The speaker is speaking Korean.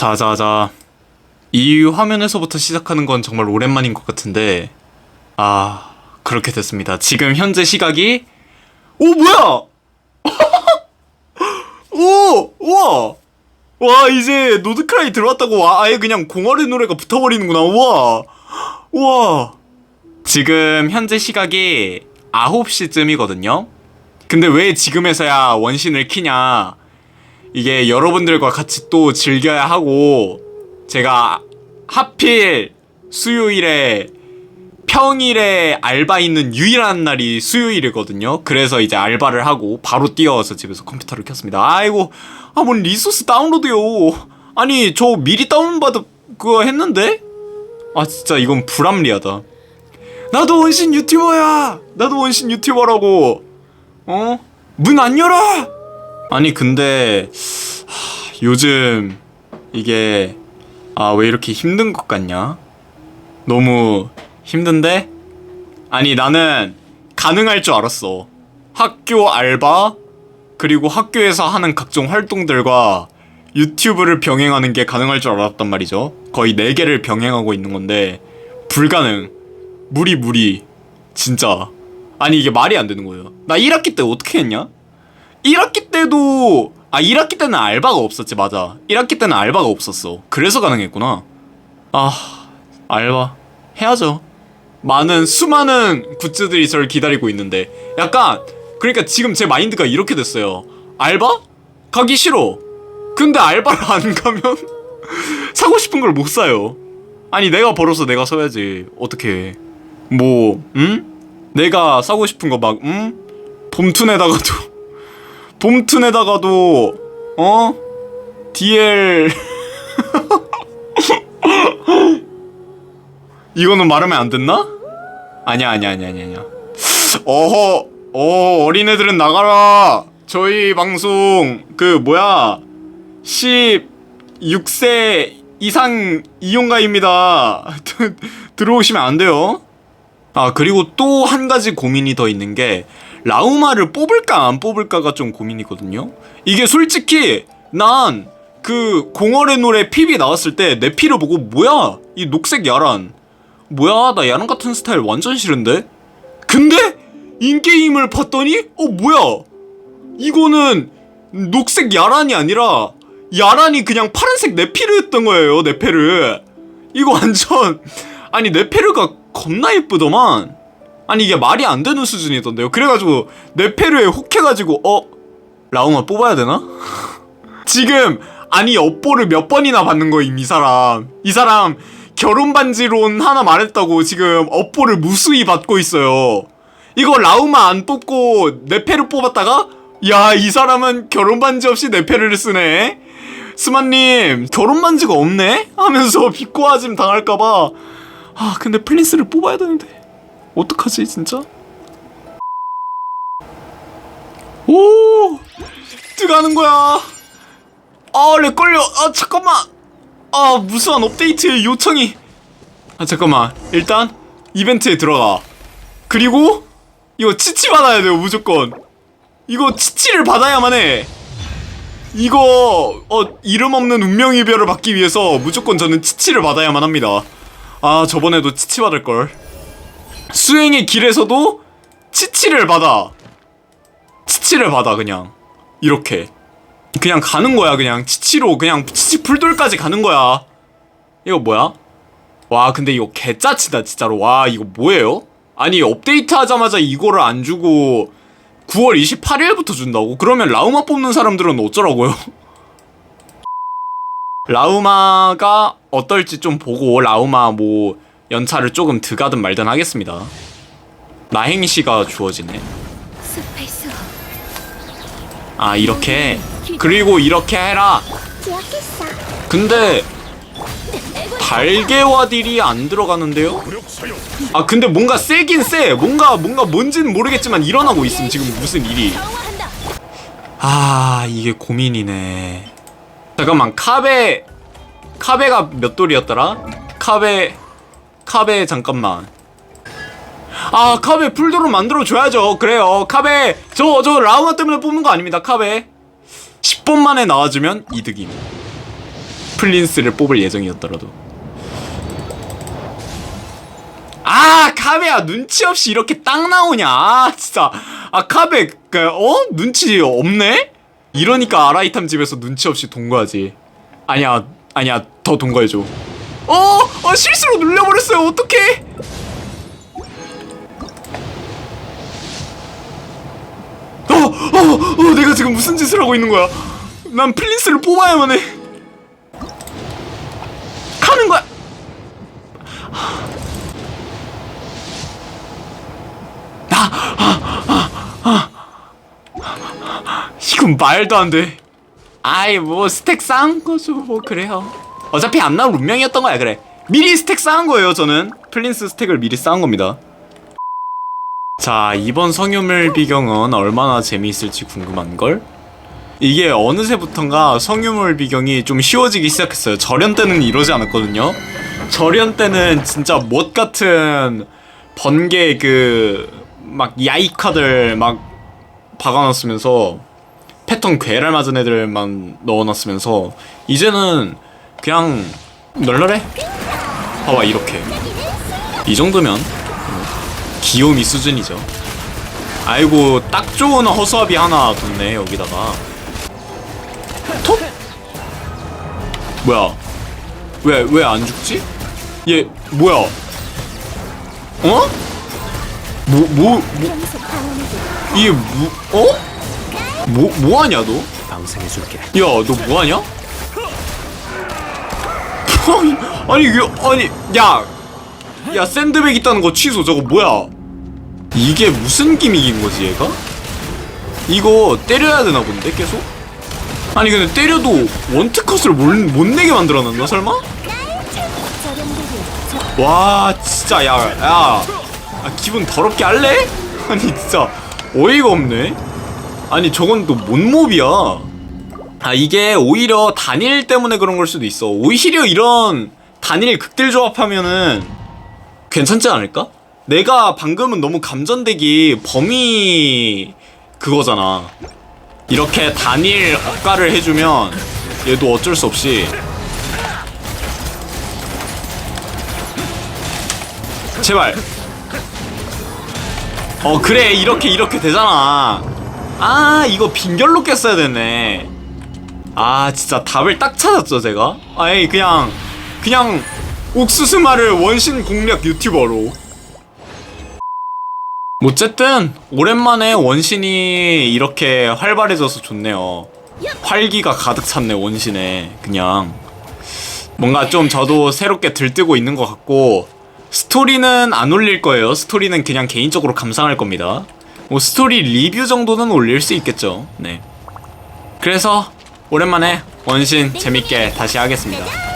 자자자. 이 화면에서부터 시작하는 건 정말 오랜만인 것 같은데. 아 그렇게 됐습니다. 지금 현재 시각이 오 뭐야? 오 우와. 와 이제 노드크라이 들어왔다고 와 아예 그냥 공허의 노래가 붙어버리는구나. 우와. 우와. 지금 현재 시각이 9시쯤이거든요. 근데 왜 지금에서야 원신을 키냐 이게 여러분들과 같이 또 즐겨야 하고 제가 하필 수요일에 평일에 알바 있는 유일한 날이 수요일이거든요. 그래서 이제 알바를 하고 바로 뛰어와서 집에서 컴퓨터를 켰습니다. 아이고, 아, 뭔 리소스 다운로드요. 아니, 저 미리 다운받아 그거 했는데? 아, 진짜 이건 불합리하다. 나도 원신 유튜버야! 나도 원신 유튜버라고! 어? 문 안 열어! 아니, 근데, 하, 요즘 이게, 아, 왜 이렇게 힘든 것 같냐? 너무 힘든데? 아니 나는 가능할 줄 알았어. 학교 알바 그리고 학교에서 하는 각종 활동들과 유튜브를 병행하는 게 가능할 줄 알았단 말이죠. 거의 4개를 병행하고 있는 건데 불가능. 무리 무리. 진짜. 아니 이게 말이 안 되는 거예요. 나 1학기 때 어떻게 했냐? 1학기 때도 아 1학기 때는 알바가 없었지 맞아. 1학기 때는 알바가 없었어. 그래서 가능했구나. 아 알바 해야죠. 많은 수많은 굿즈들이 저를 기다리고 있는데 약간 그러니까 지금 제 마인드가 이렇게 됐어요. 알바? 가기 싫어. 근데 알바를 안 가면 사고 싶은 걸 못 사요. 아니 내가 벌어서 내가 써야지. 어떻게? 뭐, 응? 내가 사고 싶은 거 막, 응? 봄툰에다가도 봄툰에다가도 어? DL 이거는 말하면 안 됐나? 아니야 아니야 아니야 아니야 아니야. 어허 어 어린애들은 나가라. 저희 방송 그 뭐야? 16세 이상 이용가입니다. 들어오시면 안 돼요 아 그리고 또 한 가지 고민이 더 있는 게 라우마를 뽑을까 안 뽑을까가 좀 고민이거든요. 이게 솔직히 난 그 공월의 노래 PB 나왔을 때 내 피를 보고 뭐야? 이 녹색 야란. 뭐야? 나 야랑 같은 스타일 완전 싫은데? 근데 인게임을 봤더니 어 뭐야? 이거는 녹색 야란이 아니라 야란이 그냥 파란색 네피르였던 거예요 네페르 이거 완전 아니 네페르가 겁나 예쁘더만. 아니 이게 말이 안 되는 수준이던데요. 그래가지고 네페르에 혹해가지고 어? 라우마 뽑아야 되나? 지금 아니 업보를 몇 번이나 받는 거임 이 사람. 이 사람 결혼 반지론 하나 말했다고 지금 업보를 무수히 받고 있어요. 이거 라우마 안 뽑고 네페를 뽑았다가? 야 이 사람은 결혼 반지 없이 네페를 쓰네. 스마님 결혼 반지가 없네? 하면서 비꼬아짐 당할까봐 아 근데 플린스를 뽑아야 되는데 어떡하지 진짜? 오 들어가는 거야. 아 렉 걸려. 아 잠깐만. 아 무수한 업데이트의 요청이 아 잠깐만 일단 이벤트에 들어가 그리고 이거 치치 받아야 돼요 무조건 이거 치치를 받아야만 해 이거 어 이름 없는 운명 이별을 받기 위해서 무조건 저는 치치를 받아야만 합니다 아 저번에도 치치 받을 걸 수행의 길에서도 치치를 받아 치치를 받아 그냥 이렇게 그냥 가는 거야 그냥 치치로 그냥 치치 풀돌까지 가는 거야 이거 뭐야? 와 근데 이거 개짜치다 진짜로 와 이거 뭐예요? 아니 업데이트 하자마자 이거를 안 주고 9월 28일부터 준다고? 그러면 라우마 뽑는 사람들은 어쩌라고요? 라우마가 어떨지 좀 보고 라우마 뭐 연차를 조금 드가든 말든 하겠습니다. 나행시가 주어지네. 아 이렇게? 그리고 이렇게 해라. 근데 달개와 딜이 안 들어가는데요? 아 근데 뭔가 세긴 세. 뭔가 뭔가 뭔진 모르겠지만 일어나고 있음 지금 무슨 일이. 아 이게 고민이네 잠깐만 카베 카베가 몇 돌이었더라? 카베 카베 잠깐만. 아 카베 풀도로 만들어 줘야죠. 그래요. 카베 저 저 라우마 때문에 뽑는 거 아닙니다 카베. 10번 만에 나와주면 이득임. 플린스를 뽑을 예정이었더라도. 아 카베야 눈치 없이 이렇게 딱 나오냐? 아 진짜. 아 카베 그, 어? 눈치 없네 이러니까 아라이탐 집에서 눈치 없이 동거하지 아니야 아니야 더 동거해줘 어, 어 실수로 눌려버렸어요 어떡해 어, 어, 어, 내가 지금 무슨 짓을 하고 있는 거야? 난 플린스를 뽑아야만 해. 가는 거야. 이건 말도 안 돼. 아이 뭐 스택 쌓은 거죠 뭐 그래요. 어차피 안 나올 운명이었던 거야 그래. 미리 스택 쌓은 거예요 저는. 플린스 스택을 미리 쌓은 겁니다. 자 이번 성유물 비경은 얼마나 재미있을지 궁금한걸? 이게 어느새부턴가 성유물 비경이 좀 쉬워지기 시작했어요 절연 때는 이러지 않았거든요 절연 때는 진짜 못 같은 번개 그 막 야이카들 막 박아놨으면서 패턴 괴랄 맞은 애들만 넣어놨으면서 이제는 그냥 널널해 봐봐 이렇게 이 정도면 귀요미 수준이죠. 아이고 딱 좋은 허수아비 하나 뒀네 여기다가. 톡? 뭐야? 왜 왜 안 죽지? 얘 뭐야? 어? 뭐 뭐 뭐? 이게 뭐 어? 뭐 뭐하냐 너? 방생해줄게. 야 너 뭐하냐? 아니 아니 이게 아니 야. 야 샌드백 있다는 거 취소 저거 뭐야 이게 무슨 기믹인 거지 얘가? 이거 때려야 되나 본데 계속? 아니 근데 때려도 원트컷을 못, 못 내게 만들어놨나 설마? 와 진짜 야 야 아, 기분 더럽게 할래? 아니 진짜 어이가 없네 아니 저건 또 뭔 몹이야 아 이게 오히려 단일 때문에 그런 걸 수도 있어 오히려 이런 단일 극딜 조합하면은 괜찮지 않을까? 내가 방금은 너무 감전되기 범위 그거잖아 이렇게 단일 억가를 해주면 얘도 어쩔 수 없이 제발. 어 그래 이렇게 이렇게 되잖아. 아 이거 빈결로 깼어야 됐네. 아 진짜 답을 딱 찾았죠 제가. 아이 그냥 그냥 옥수수마를 원신 공략 유튜버로. 어쨌든 오랜만에 원신이 이렇게 활발해져서 좋네요. 활기가 가득 찼네 원신에 그냥 뭔가 좀 저도 새롭게 들뜨고 있는 것 같고 스토리는 안 올릴 거예요. 스토리는 그냥 개인적으로 감상할 겁니다. 뭐 스토리 리뷰 정도는 올릴 수 있겠죠. 네. 그래서 오랜만에 원신 재밌게 다시 하겠습니다.